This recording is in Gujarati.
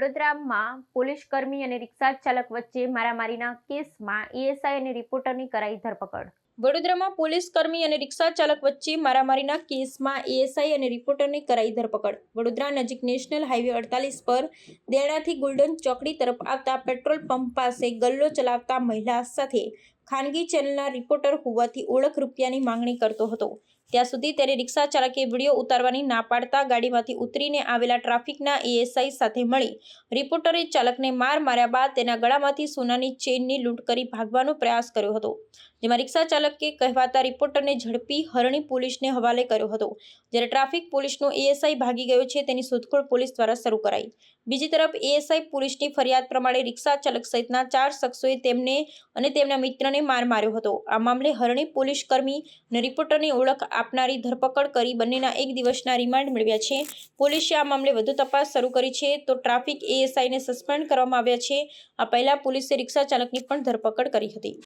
વડોદરામાં પોલીસ કર્મી અને રિક્ષા ચાલક વચ્ચે મારામારીના કેસમાં એએસઆઈ અને રિપોર્ટરની કરાઈ ધરપકડ. વડોદરામાં પોલીસ કર્મી અને રિક્ષા ચાલક વચ્ચે મારામારીના કેસમાં એએસઆઈ અને રિપોર્ટરની કરાઈ ધરપકડ. વડોદરા નજીક નેશનલ હાઈવે અડતાલીસ પર દેણાથી ગોલ્ડન ચોકડી તરફ આવતા પેટ્રોલ પંપ પાસે ગલ્લો ચલાવતા મહિલા સાથે ખાનગી ચેનલના રિપોર્ટર હોવાથી ઓળખ રૂપિયાની માંગણી કરતો હતો. ત્યાં સુધી તેને રિક્ષા ચાલકે વીડિયો ઉતારવાની ના પાડતા ગાડીમાંથી ઉતરીને આવેલા ટ્રાફિકના એએસઆઈ સાથે મળી. રિપોર્ટરે ચાલકને માર માર્યા બાદ તેના ગળામાંથી સોનાની ચેઇનની લૂંટ કરી ભાગવાનો પ્રયાસ કર્યો હતો. જેમાં રિક્ષા ચાલકે કહેવાતા રિપોર્ટરને ઝડપી હરણી પોલીસને હવાલે કર્યો હતો. જ્યારે ટ્રાફિક પોલીસનો એએસઆઈ ભાગી ગયો છે, તેની શોધખોળ પોલીસ દ્વારા શરૂ કરાઈ. બીજી તરફ એએસઆઈ પોલીસની ફરિયાદ પ્રમાણે રિક્ષા ચાલક સહિતના ચાર શખ્સોએ તેમને અને તેમના મિત્રને માર માર્યો હતો. આ મામલે હરણી પોલીસ કર્મી અને રિપોર્ટરની ઓળખ આપનારી ધરપકડ કરી બંનેના એક દિવસના રિમાન્ડ મેળવ્યા છે. પોલીસે આ મામલે વધુ તપાસ શરૂ કરી છે તો ટ્રાફિક એએસઆઈને સસ્પેન્ડ કરવામાં આવ્યા છે. આ પહેલાં પોલીસે રિક્ષા ચાલકની પણ ધરપકડ કરી હતી.